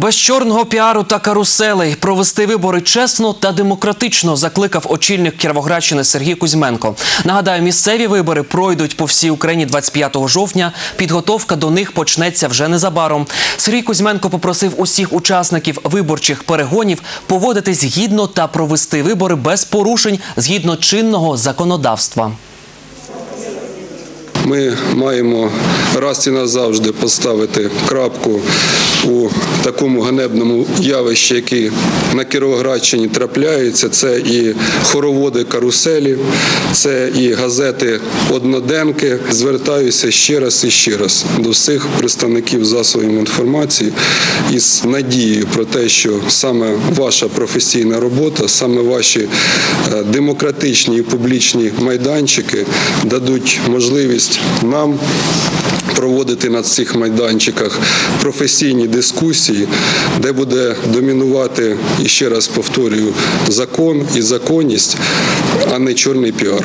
Без чорного піару та каруселей провести вибори чесно та демократично закликав очільник Кіровоградщини Сергій Кузьменко. Нагадаю, місцеві вибори пройдуть по всій Україні 25 жовтня. Підготовка до них почнеться вже незабаром. Сергій Кузьменко попросив усіх учасників виборчих перегонів поводитись гідно та провести вибори без порушень згідно чинного законодавства. Ми маємо раз і назавжди поставити крапку у такому ганебному явищі, яке на Кіровоградщині трапляється. Це і хороводи каруселі, це і газети одноденки. Звертаюся ще раз і ще раз до всіх представників засобів інформації із надією про те, що саме ваша професійна робота, саме ваші е, демократичні і публічні майданчики дадуть можливість нам проводити на цих майданчиках професійні дискусії, де буде домінувати, і ще раз повторюю, закон і законність, а не чорний піар.